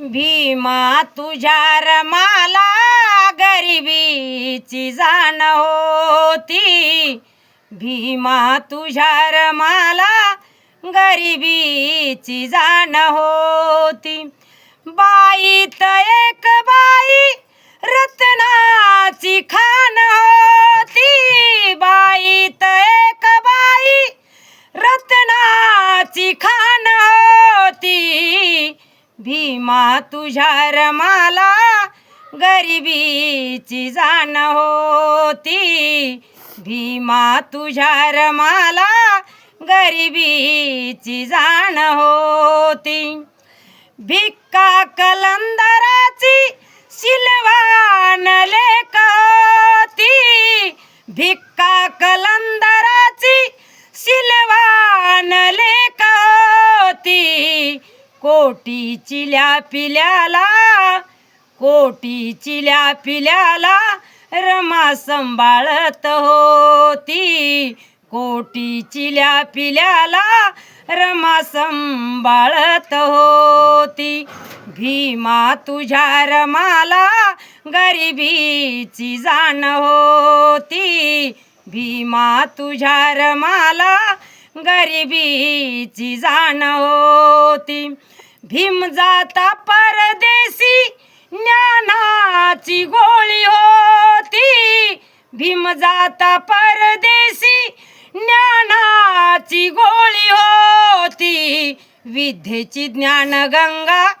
भीमा तुझ्या रमाला गरिबीची जाण होती. भीमा तुझ्या रमाला गरिबीची जाण होती. बाईत एक बाई रत्नाची खान होती. बाईत एक बाई रत्नाची खान भीमा तुझ्या रमाला गरिबीची जाण होती. भीमा तुझ्या रमाला गरिबीची जाण होती. भिक्का कलंदराची शिलवान लेका कोटी चिल्या पिल्याला कोटी चिल्या पिल्याला रमा सांभाळत होती. कोटी चिल्या पिल्याला रमा सांभाळत होती. भीमा तुझ्या रमाला गरिबीची जाण होती. भीमा तुझ्या रमाला गरिबीची जाण होती. भीम जाता परदेशी ज्ञानाची गोळी होती. भीम जाता परदेशी ज्ञानाची गोळी होती. विद्येची ज्ञानगंगा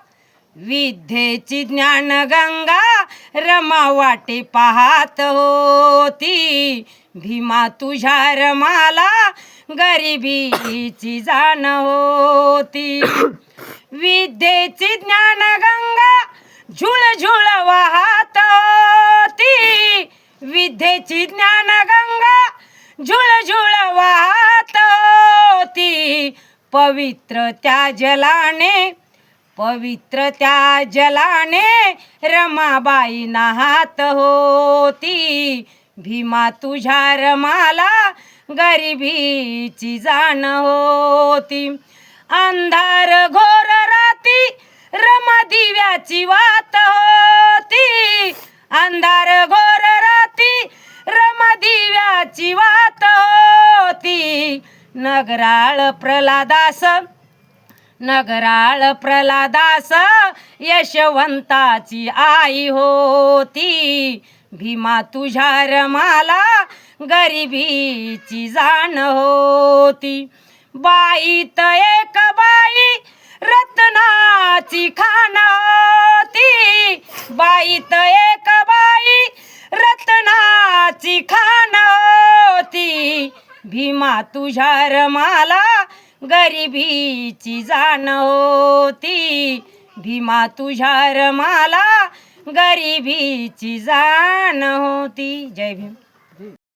विद्येची ज्ञानगंगा रमा वाटे पाहत होती. भीमा तुझ्या रमाला गरिबीची जाण होती. विद्येची ज्ञानगंगा झुळ झुळ वाहत होती. विद्येची ज्ञानगंगा झुळ झुळ वाहत होती. पवित्र त्या जलाने पवित्र त्या जलाने रमाबाई नाहात होती. भीमा तुझ्या रमाला गरिबीची जाण होती. अंधार घोर होती. रमा दिव्याची वात होती. अंधार घोर राती रमा दिव्याची वात होती. नगराळ प्रल्हादास नगराळ प्रल्हादास यशवंताची आई होती. भीमा तुझ्या रमाला गरिबीची जाण होती. बाईत एक बाई रत्नाची खान होती बाईत एक बाई रत्नाची खान होती भीमा तुझ्या रमाला गरिबीची जाण होती. भीमा तुझ्या रमाला गरिबीची जाण होती. जय भीम.